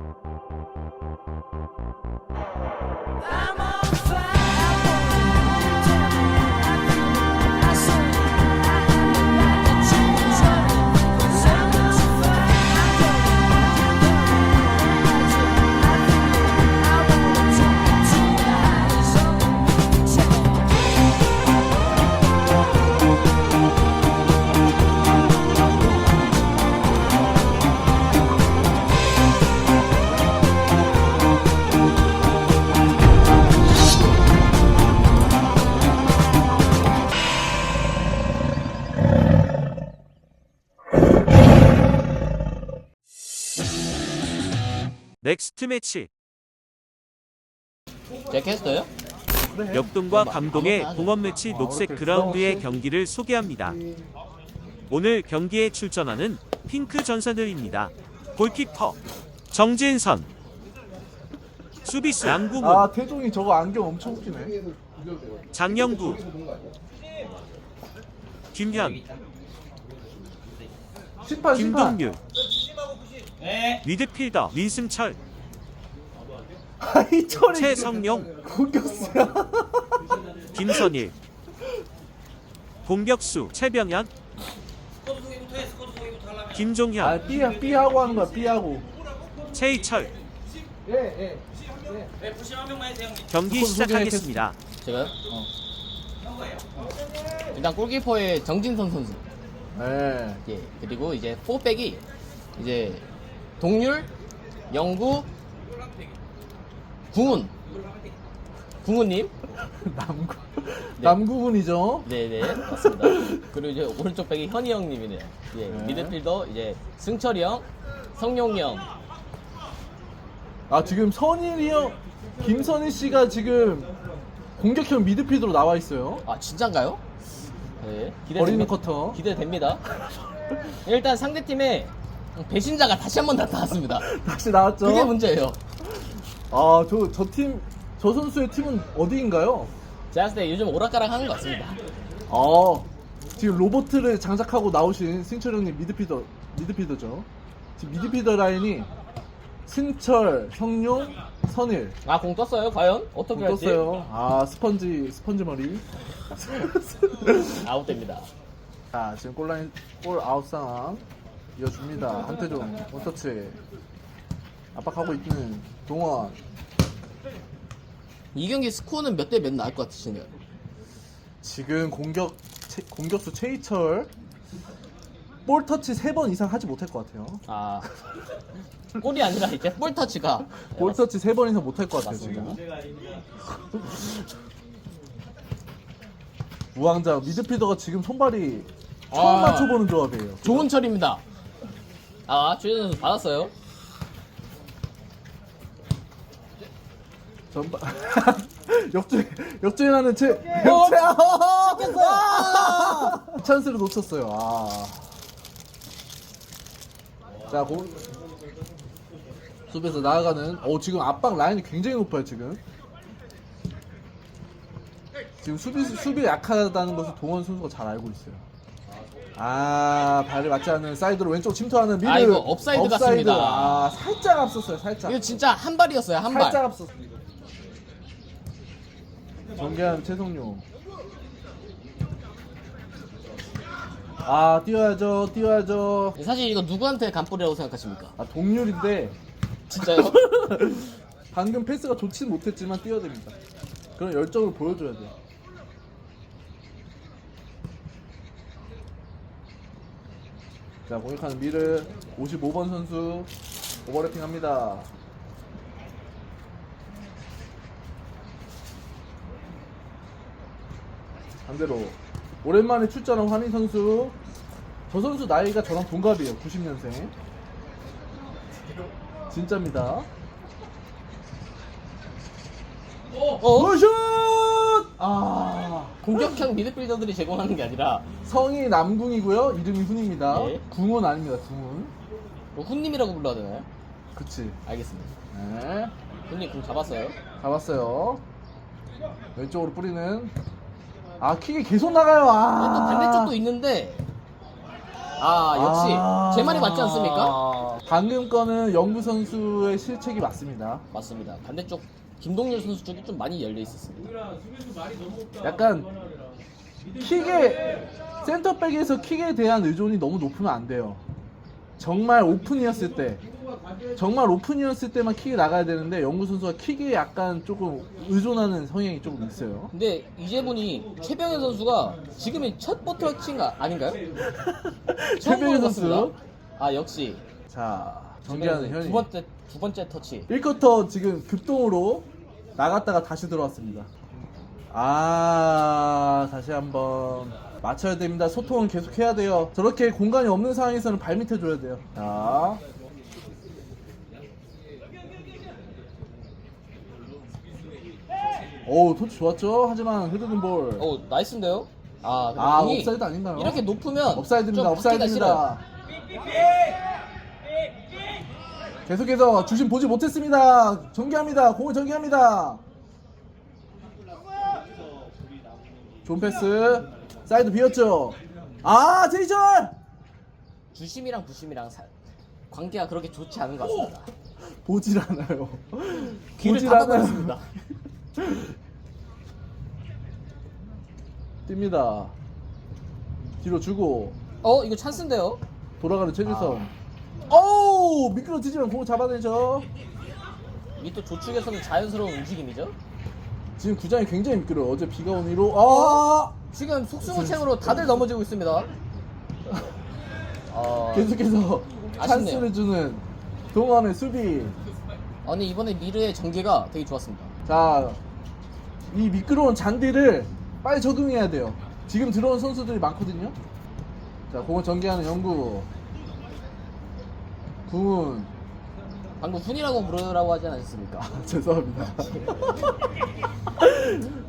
I'm on fire. 넥스트 매치. 캐스터요? 역동과 감동의 공업 매치 녹색 그라운드의 경기를 소개합니다. 오늘 경기에 출전하는 핑크 전사들입니다. 골키퍼 정진선. 수비수 양궁훈. 아 태종이 저거 안경 엄청 웃기네. 장영구. 김현. 심판 심판. 김동률 미드필더 민승철 하이철이 최성용 공격수야 김선일 공격수 최병현 김종현 아 B, B 하고 하는 거야 B 하고 최희철 예예 경기 시작하겠습니다. 제가요? 어. 일단 골키퍼의 정진선 선수. 예. 예. 그리고 이제 포백이 이제 동률, 영구, 궁훈. 궁훈님. 남구 남구군이죠 네네 맞습니다. 그리고 이제 오른쪽 백이 현이 형님이네요. 예. 네. 미드필더 이제 승철이 형, 성용이 형. 아 지금 선일이 형 김선일 씨가 지금 공격형 미드필더로 나와 있어요 아 진짠가요? 네. 기대됩니다. 커터 기대됩니다. 일단 상대 팀에 배신자가 다시 한 번 나타났습니다. 다시 나왔죠 그게 문제예요. 아 저 저 팀 저 선수의 팀은 어디인가요 제가 봤을 때 요즘 오락가락 하는 것 같습니다. 아 지금 로보트를 장착하고 나오신 승철 형님 미드필더 미드필더죠. 지금 미드필더 라인이 승철, 성룡, 선일 아, 공 떴어요? 과연? 어떻게 할지? 떴어요. 아 스펀지 스펀지 머리. 아웃됩니다. 자 지금 골라인 골 아웃 상황 이어줍니다. 한태종 원터치 압박하고 있는 동원. 이 경기 스코어는 몇 대 몇 나올 것 같으시네요. 지금 공격 채- 공격수 최희철 볼 터치 3번 이상 하지 못할 것 같아요. 아. 골이 아니라 이제 볼 터치가. 볼 터치 3번 이상 못할 것 같아요, 맞습니다. 지금. 우왕좌 미드필더가 지금 손발이 처음 아. 맞춰보는 조합이에요. 좋은 철입니다. 아, 최준 선수 받았어요. 전반 역주행 역주행하는 채 어? 역주행 아! 찬스를 놓쳤어요. 아. 자, 공 수비에서 나아가는 어 지금 압박 라인이 굉장히 높아요, 지금. 지금 수비 수비 약하다는 것을 동원 선수가 잘 알고 있어요. 아 발을 맞지 않는 사이드로 왼쪽 침투하는 미드 아, 이거 업사이드 같습니다. 아 살짝 앞섰어요 살짝 이거 진짜 한 발이었어요, 한 발. 살짝 앞섰습니다. 정계한 최성용. 아 뛰어야죠, 뛰어야죠. 사실 이거 누구한테 간볼이라고 생각하십니까? 아 동률인데 진짜요? 방금 패스가 좋진 못했지만 뛰어야 됩니다. 그런 열정을 보여줘야 돼. 자 공격하는 미르 55번 선수 오버래핑 합니다. 반대로 오랜만에 출전한 환희 선수 저 선수 나이가 저랑 동갑이에요 90년생 진짜입니다 어? 슛! 아 공격형 미드필더들이 제공하는 게 아니라 성이 남궁이고요 이름이 훈입니다 네. 궁은 아닙니다 궁은 뭐 훈님이라고 불러야 되나요? 그치 알겠습니다. 네 훈님 공 잡았어요. 잡았어요 왼쪽으로 뿌리는 아 킥이 계속 나가요 또아 반대쪽도 있는데 아 역시 아. 제 말이 맞지 않습니까? 방금 거는 영구 선수의 실책이 맞습니다. 맞습니다. 반대쪽 김동률 선수 쪽이 좀 많이 열려 있었습니다. 약간 킥에 센터백에서 킥에 대한 의존이 너무 높으면 안 돼요. 정말 오픈이었을 때, 정말 오픈이었을 때만 킥이 나가야 되는데 영구 선수가 킥에 약간 조금 의존하는 성향이 조금 있어요. 근데 이제 보니 최병현 선수가 지금이 첫 버터칭가 아닌가요? 최병현 선수. 아 역시 자, 최병현 현이. 두 번째 두 번째 터치. 1쿼터 지금 급동으로 나갔다가 다시 들어왔습니다. 아, 다시 한번 맞춰야 됩니다. 소통은 계속 해야 돼요. 저렇게 공간이 없는 상황에서는 발 밑에 줘야 돼요. 자. 오, 토치 좋았죠? 하지만 흐르는 볼. 어 나이스인데요? 아 근데 아, 공이 옵사이드 아닌가요? 이렇게 높으면 업사이드입니다. 좀 받기가 업사이드입니다. 계속해서 주심 보지 못했습니다. 전개합니다. 공을 전개합니다. 좋은 패스. 사이드 비었죠. 아, 제이철! 싫어요. 주심이랑 부심이랑 사- 관계가 그렇게 좋지 않은 것 같습니다. 보질 않아요. 귀를 보질 닫아버렸습니다. 뜁니다. 뒤로 주고 어 이거 찬스인데요? 돌아가는 최주성. 아. 어우 미끄러 지지만 공을 잡아내죠. 이또 조축에서는 자연스러운 움직임이죠? 지금 구장이 굉장히 미끄러 워. 어제 비가 온 이로 아 지금 속수무책으로 다들 넘어지고 있습니다. 어, 계속해서 아쉽네요. 찬스를 주는 동암의 수비. 아니 이번에 미르의 전개가 되게 좋았습니다. 자, 이 미끄러운 잔디를 빨리 적응해야 돼요. 지금 들어온 선수들이 많거든요. 자, 공을 전개하는 영구. 구은. 방금 훈이라고 부르라고 하지 않았습니까? 죄송합니다.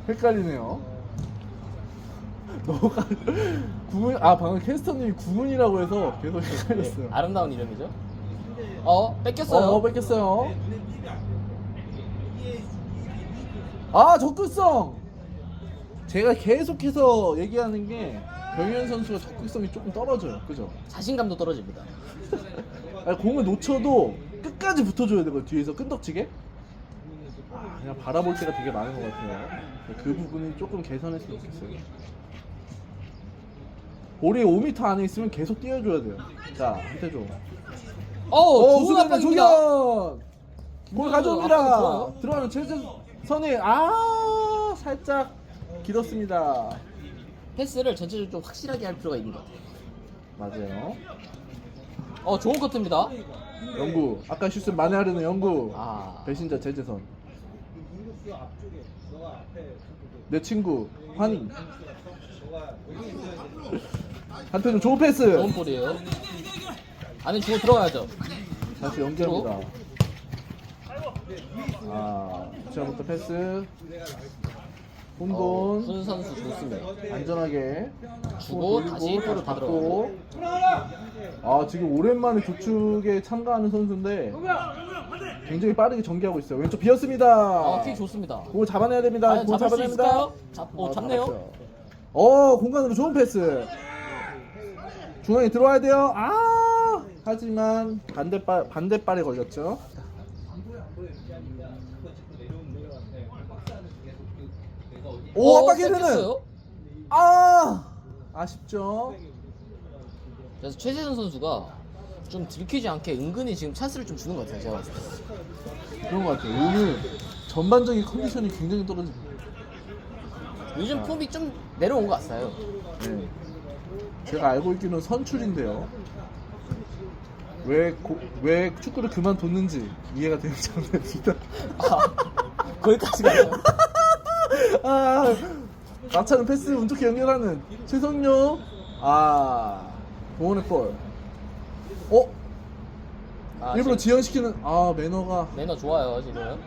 헷갈리네요. 너가 구은 아 방금 캐스터님이 구은이라고 해서 계속 헷갈렸어요. 아름다운 이름이죠. 어 뺏겼어요. 어, 뺏겼어요. 아, 접근성! 제가 계속해서 얘기하는 게 병현 선수가 접근성이 조금 떨어져요. 그죠? 자신감도 떨어집니다. 아니, 공을 놓쳐도 끝까지 붙어줘야 되고 뒤에서 끈덕지게. 아, 그냥 바라볼 때가 되게 많은 것 같아요. 그 부분이 조금 개선했으면 좋겠어요. 볼이 5m 안에 있으면 계속 띄워줘야 돼요. 자. 어, 오, 좋은 수비는 압박입니다. 조현! 볼 가져옵니다. 들어가는 최재선이 아 살짝 길었습니다. 패스를 전체적으로 좀 확실하게 할 필요가 있는 것 같아요. 맞아요. 어, 좋은 커트입니다. 영구 아까 슛을 만회하려는 영구 아. 배신자 최재선. 내 친구 환희. 한편은 좋은 패스. 좋은 볼이에요. 안에 주고 들어가야죠. 다시 연결합니다. 아, 시작부터 패스. 어, 혼돈. 훈 선수 좋습니다. 안전하게 주고 돌리고, 다시 볼을 받고 아 지금 오랜만에 조축에 참가하는 선수인데 굉장히 빠르게 전개하고 있어요 왼쪽 비었습니다 아, 킥 좋습니다. 공을 잡아내야 됩니다 과연 공을 잡을 수 잡아냅니다 있을까요? 잡, 어, 어, 잡네요. 잡았어요. 어 공간으로 좋은 패스 중앙에 들어와야 돼요 아 하지만 반대발 반대발에 걸렸죠 오 어, 되는 뺏겼어요. 아 아쉽죠 그래서 최재선 선수가 좀 들키지 않게 은근히 지금 찬스를 좀 주는 것 같아요. 제가 봤을 때. 그런 것 같아요 오늘 전반적인 컨디션이 굉장히 떨어집니다 요즘 폼이 좀 내려온 것 같아요. 네. 제가 알고 있기로는 선출인데요 왜, 고- 왜 축구를 그만뒀는지 이해가 되지 않습니다 아, 거기까지 가요. 아 마차는 패스 운 좋게 연결하는 최성용 아 동원의 골 어? 아, 일부러 지금 지연시키는 아 매너가 매너 좋아요 지금.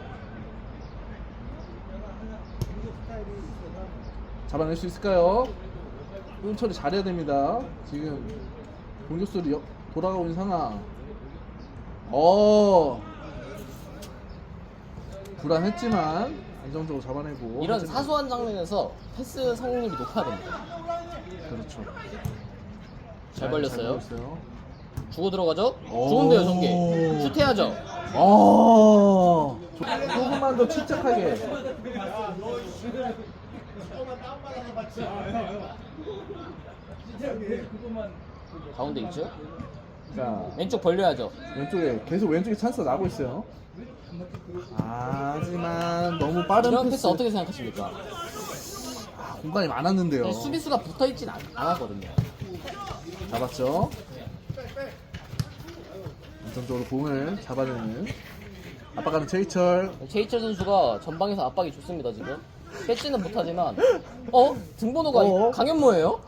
잡아낼 수 있을까요? 끈 처리 잘해야 됩니다. 지금 공격수들이 여- 돌아가고 있는 상황. 어 불안했지만 안정적으로 잡아내고 이런 하지만- 사소한 장면에서 패스 성공률이 높아야 됩니다. 그렇죠. 잘 벌렸어요. 주고 들어가죠? 오. 좋은데요, 전개. 슛해야죠. 어, 조- 조금만 더 침착하게. 가운데 있죠? 자, 왼쪽 벌려야죠. 왼쪽에 계속 왼쪽에 찬스가 나고 있어요. 아, 하지만 너무 빠른 이런 패스. 패스 어떻게 생각하십니까? 아, 공간이 많았는데요. 네, 수비수가 붙어 있진 않, 않았거든요. 잡았죠. 안정적으로 공을 잡아내는 압박하는 최희철. 제이철 선수가 전방에서 압박이 좋습니다, 지금. 패치는 못하지만, 어? 등번호가 어? 강현모예요?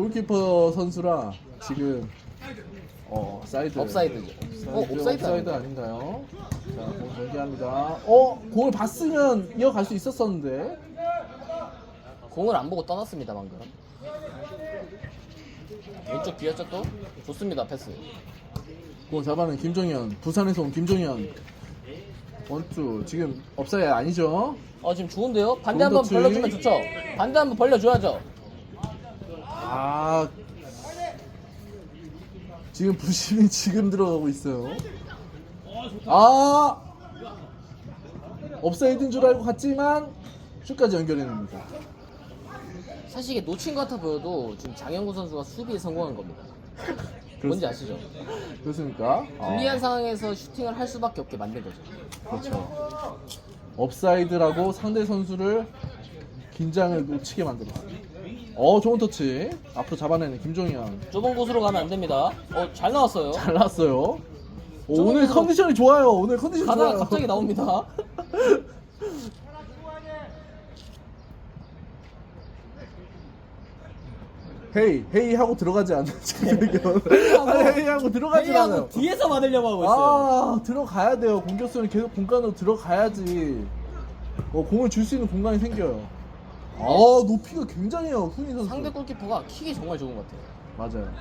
골키퍼 선수라 지금 어 사이드 업사이드죠. 어, 옵사이드 업사이드 아닌가? 아닌가요? 자, 공 전개합니다. 어, 공을 봤으면 이어갈 수 있었었는데. 공을 안 보고 떠났습니다, 방금. 왼쪽 비었죠, 또? 좋습니다, 패스. 공 잡아낸 김종현. 부산에서 온 김종현. 원투. 지금 업사이드 아니죠? 어, 지금 좋은데요? 반대 좋은 한번 터치. 벌려주면 좋죠? 반대 한번 벌려줘야죠. 아. 지금 부심이 지금 들어가고 있어요. 아! 업사이드인 줄 알고 갔지만 슛까지 연결해냅니다. 사실 이게 놓친 것 같아 보여도 지금 장영구 선수가 수비에 성공한 겁니다. 뭔지 아시죠? 그렇습니까? 불리한 상황에서 슈팅을 할 수밖에 없게 만든 거죠. 그렇죠. 업사이드라고 상대 선수를 긴장을 놓치게 만들었어요. 어, 좋은 터치. 앞으로 잡아내는 김종현. 좁은 곳으로 가면 안 됩니다. 어, 잘 나왔어요. 잘 나왔어요. 오, 오늘 곳으로- 컨디션이 좋아요. 오늘 컨디션 가다가 좋아요. 갑자기 나옵니다. 헤이, 헤이 하고 들어가지 않는 지금 아니, 헤이 하고 들어가지 않아요. 회의하고 뒤에서 받으려고 하고 있어요. 아, 들어가야 돼요. 공격수는 계속 공간으로 들어가야지. 어, 공을 줄 수 있는 공간이 생겨요. 아, 높이가 굉장해요. 훈이 선수. 상대 골키퍼가 킥이 정말 좋은 것 같아요. 맞아요.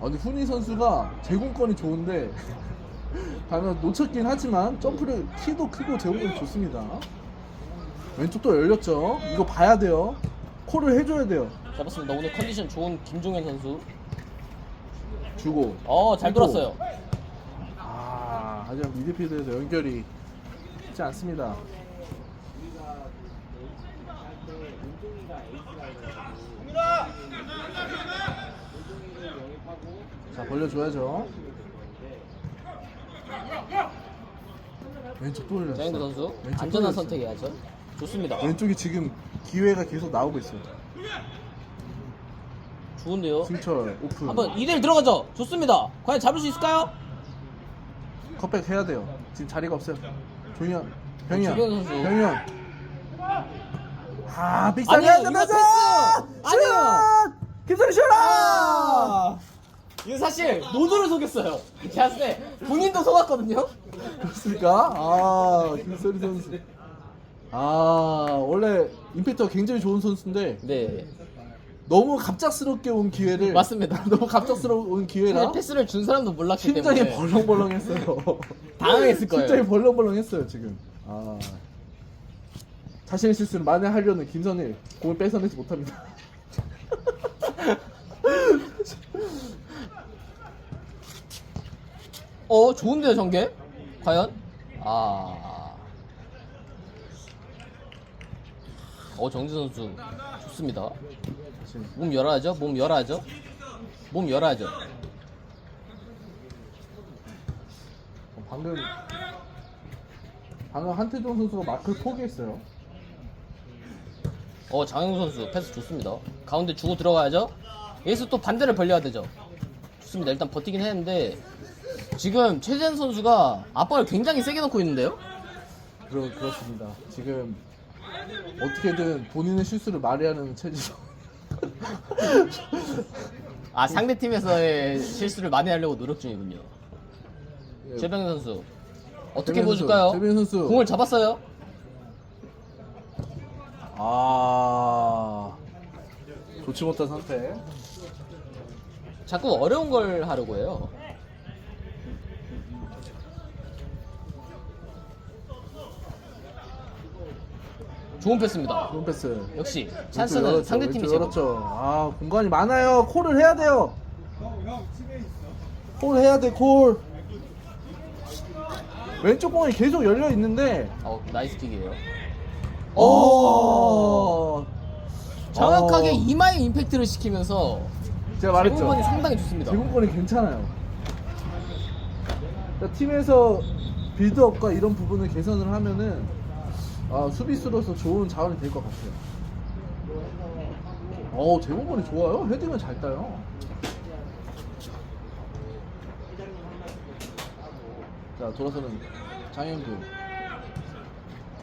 아, 근데 훈이 선수가 제공권이 좋은데 반면 놓쳤긴 하지만 점프를 키도 크고 제공권이 좋습니다. 왼쪽 또 열렸죠. 이거 봐야 돼요. 콜을 해줘야 돼요. 잡았습니다. 오늘 컨디션 좋은 김종현 선수. 주고. 어, 잘 또. 돌았어요. 아, 하지만 미드필드에서 연결이 쉽지 않습니다. 자, 벌려줘야죠. 왼쪽 또 올렸어. 장영구 선수 왼쪽 또 안전한 올렸어요. 선택해야죠. 좋습니다. 왼쪽이 지금 기회가 계속 나오고 있어요. 좋은데요. 승철 오픈. 한번 2대1 들어가죠. 좋습니다. 과연 잡을 수 있을까요? 컵백 해야 돼요. 지금 자리가 없어요. 조현, 병현, 조현 선수. 병현. 아, 빅사이 아니에요, 이거. 패스! 아니에요. 김선희 슛! 아! 이거 사실 모두를 속였어요. 제가 봤을 때 본인도 속았거든요. 그렇습니까? 아, 김선희 선수. 아, 원래 임팩트가 굉장히 좋은 선수인데 네. 너무 갑작스럽게 온 기회를 맞습니다. 너무 갑작스러운 기회라 근데 패스를 준 사람도 몰랐기 심장이 때문에 벌렁벌렁했어요. 당황했을 거예요. 심장이 벌렁벌렁했어요 지금. 아. 자신의 실수를 만회하려는 김선일 공을 뺏어내지 못합니다. 어 좋은데요 전개? 과연? 아. 어 정지 선수 좋습니다. 몸 열어야죠. 몸 열어야죠. 몸 열어야죠. 어, 방금 방금 한태종 선수가 마크를 포기했어요. 어 장영우 선수 패스 좋습니다. 가운데 주고 들어가야죠. 여기서 또 반대를 벌려야 되죠. 좋습니다. 일단 버티긴 했는데 지금 최재현 선수가 압박을 굉장히 세게 넣고 있는데요. 그렇 그렇습니다. 지금 어떻게든 본인의 실수를 말해하는 체질. 아 상대 팀에서의 실수를 만회하려고 노력 중이군요. 예. 최병현 선수 어떻게 최병현 보여줄까요? 최병현 선수. 공을 잡았어요. 아 좋지 못한 상태. 자꾸 어려운 걸 하려고 해요. 좋은 패스입니다. 좋은 패스. 역시 왼쪽 찬스는 열었죠, 상대팀이 왼쪽 제법. 열었죠. 아 공간이 많아요. 콜을 해야 돼요. 콜 해야 돼 콜. 왼쪽 공이 계속 열려 있는데. 어, 나이스 킥이에요. 오. 정확하게 어, 이마에 임팩트를 시키면서 제가 말했죠. 제공권이 상당히 좋습니다. 제공권이 괜찮아요. 그러니까 팀에서 빌드업과 이런 부분을 개선을 하면은 아, 수비수로서 좋은 자원이 될 것 같아요. 어, 제공권이 좋아요. 헤딩은 잘 따요. 자, 돌아서는 장현구.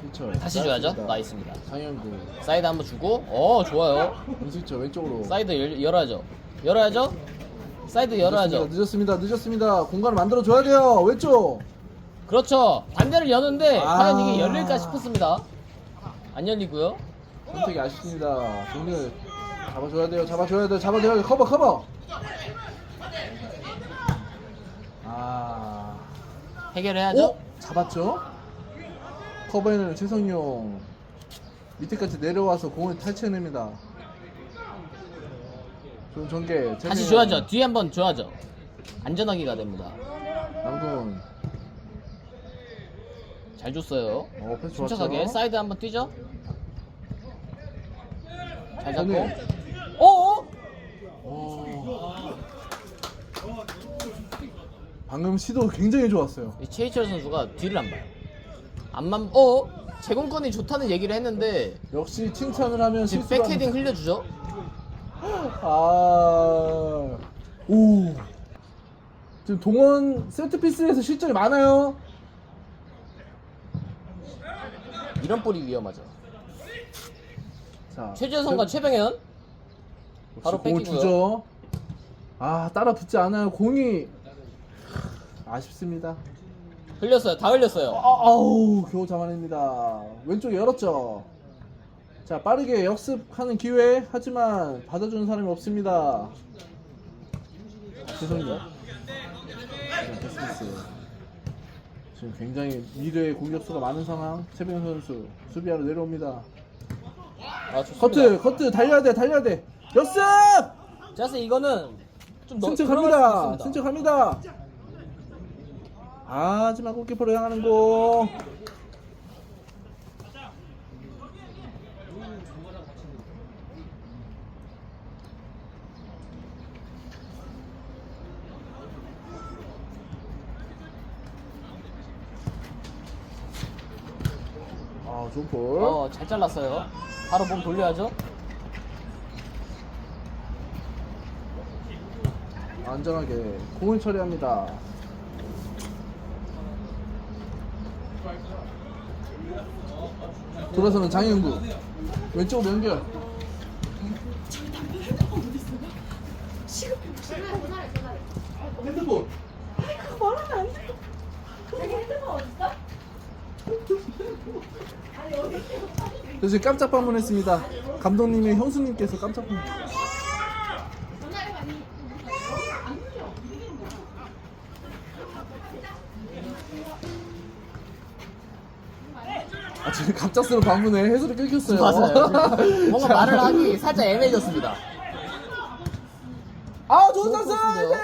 희철. 다시 줘야죠. 나이스입니다. 장현구. 사이드 한번 주고, 어 좋아요. 은수희철 왼쪽으로. 사이드 열, 열어야죠. 열어야죠. 사이드 열어야죠. 늦었습니다. 늦었습니다. 늦었습니다. 공간을 만들어 줘야 돼요. 왼쪽. 그렇죠. 반대를 여는데 아. 과연 이게 열릴까 싶었습니다. 안 열리고요. 선택이 아쉽습니다. 종민을 잡아줘야 돼요. 잡아줘야 돼요. 잡아줘야 돼요. 커버 커버. 아. 해결해야죠. 오? 잡았죠? 커버에는 최성용 밑에까지 내려와서 공을 탈취해냅니다. 좋은 전개. 다시 최성용. 줘야죠. 뒤에 한번 줘야죠. 안전하기가 됩니다. 남군. 잘 줬어요. 어, 패스 좋았죠? 침착하게 사이드 한번 뛰죠. 잘 잡고. 오늘. 어? 어. 방금 시도 굉장히 좋았어요. 이 최희철 선수가 뒤를 안 봐요. 앞만 어? 제공권이 좋다는 얘기를 했는데 역시 칭찬을 하면 지금 실수를 백헤딩 흘려주죠. 아, 오. 지금 동원 세트피스에서 실점이 많아요. 이런 볼이 위험하죠. 자, 최재성과 저- 최병현 바로 공을 뺏기고요. 주죠. 아, 따라 붙지 않아요. 공이 아쉽습니다. 흘렸어요. 다 흘렸어요. 아, 아우, 겨우 잡아냅니다. 왼쪽에 열었죠. 자, 빠르게 역습하는 기회. 하지만 받아주는 사람이 없습니다. 죄송해요. 패스미스. 지금 굉장히 미래의 공격수가 많은 상황. 최병현 선수 수비하러 내려옵니다. 아, 좋습니다. 커트, 커트 달려야 돼, 달려야 돼. 역습! 자스 이거는 좀 너- 승측 들어갈 갑니다. 수 있습니다. 승측 갑니다. 아, 하지만 골키퍼로 향하는 공. 아, 좋은 볼. 어, 잘 잘랐어요. 바로 몸 돌려야죠. 안전하게 공을 처리합니다. 돌아서는 장영구 왼쪽으로 연결. 저 지금 깜짝 방문했습니다. 감독님의 형수님께서 깜짝 방문. 아 지금 갑작스러운 방문에 해설이 끊겼어요. 맞아요. 뭔가 자, 말을 하기 살짝 애매해졌습니다. 아 좋은 좋은 찬스. 코스인데요?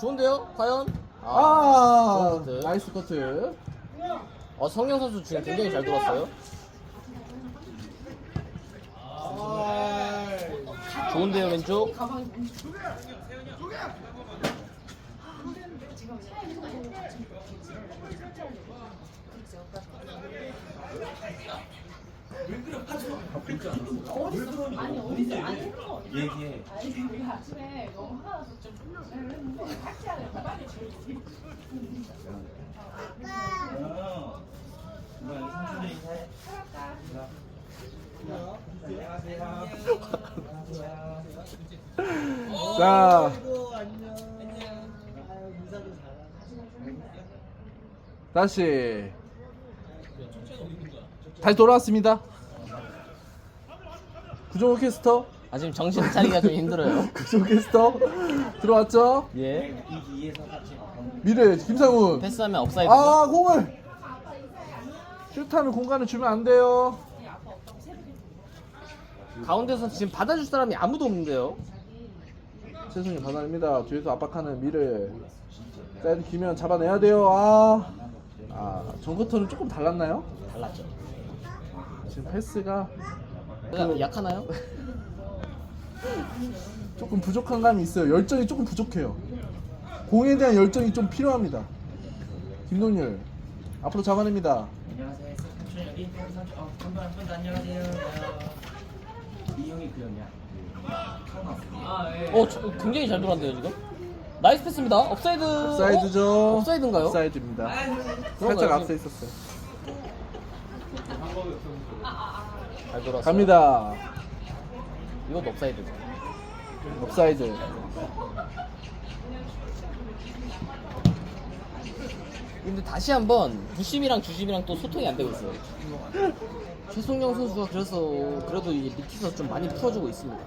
좋은데요? 과연? 아 좋은 코스. 나이스 커트. 어, 성경 선수 지금 굉장히 잘 돌았어요. 좋은데요, 왼쪽? 자. 다시 다시 돌아왔습니다. 구종호 캐스터, 아, 지금 정신 차리기가 좀 힘들어요. 구종호 캐스터 들어왔죠. 예. 미래 김상훈. 패스하면 업사이드죠. 아 공을 슛하는 공간을 주면 안 돼요. 가운데서 지금 받아줄 사람이 아무도 없는데요. 최승희 받아냅니다. 뒤에서 압박하는 미를 사이드 기면 잡아내야 돼요. 아, 아 전커터는 조금 달랐나요? 달랐죠. 지금 패스가 그... 약하나요? 조금 부족한 감이 있어요. 열정이 조금 부족해요. 공에 대한 열정이 좀 필요합니다. 김동률 앞으로 잡아냅니다. 안녕하세요. 삼촌 여기 삼촌 어 한분 한분 안녕하세요. 이 형이 그 형이야. 처음 왔어. 어, 저- 굉장히 잘 돌았네요 지금. 나이스 패스입니다. 업사이드. 업사이드죠. 어? 업사이드인가요? 업사이드입니다. 살짝 그런가요? 앞서 있었어요. 잘 돌았어. 갑니다. 이것도 업사이드. 업사이드. 근데 다시 한번 부심이랑 주심이랑 또 소통이 안 되고 있어요. 최송영 선수가 그래서 그래도 이제 밑에서 좀 많이 풀어주고 있습니다.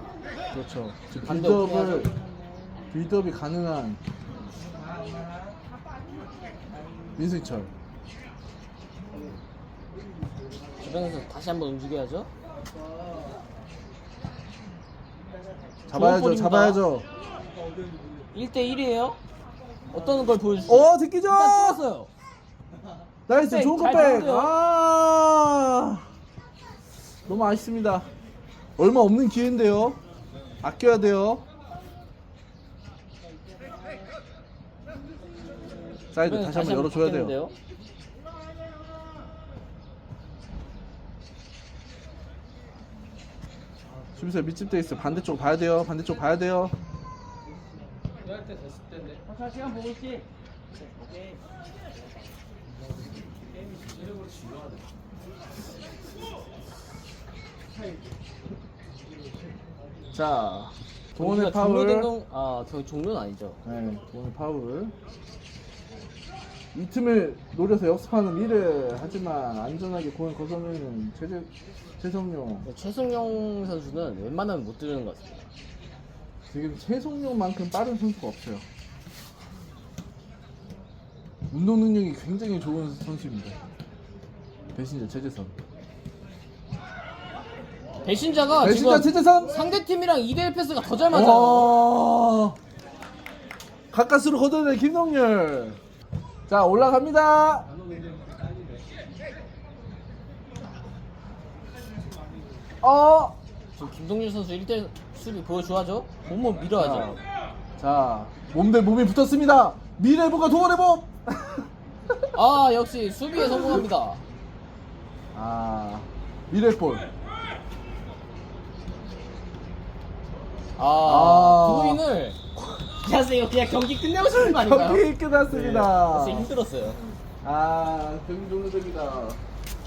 그렇죠. 지금 반대 빌드업을 오픈하죠. 빌드업이 가능한 민수철. 주변에서 다시 한번 움직여야죠. 잡아야죠. 볼입니다. 잡아야죠. 1대 1이에요. 어떤 걸 보여주지? 어. 일단 뚫었어요. 나이스 백, 좋은 잘. 들어오네요. 아. 너무 아쉽습니다. 얼마 없는 기회인데요. 아껴야 돼요. 사이드 주변에서 다시 한번 열어줘야 돼요. 수비수 밑집 돼 있어. 반대쪽 봐야 돼요. 반대쪽 봐야 돼요. 자 시간 보고 있지. 자, 동원의 우리가 파울. 종료된 건- 아, 저 종료는 아니죠. 네, 동원의 파울. 이 틈을 노려서 역습하는 미래 하지만 안전하게 공을 거서내는 최재 최성용 최승용 선수는 웬만하면 못 들는 것 같습니다. 지금 최성용만큼 빠른 선수가 없어요. 운동 능력이 굉장히 좋은 선수입니다. 배신자 최재선. 배신자가 배신자 지금 최재선. 상대 팀이랑 2대1 패스가 더 잘 맞아요. 와. 가까스로 걷어내 김동률. 자 올라갑니다. 어. 지금 김동률 선수 1대1 수비 보여줘야죠. 몸을 밀어야죠. 자 몸대 몸이 붙었습니다. 미래부가 동원의 몸. 아, 역시 수비에 성공합니다. 아 미래볼. 아, 아. 브루인을 안녕하세요. 그냥 경기 끝내고 싶은 거 아닌가요? 경기 끝났습니다. 진짜 힘들었어요. 아 경기 종료됩니다.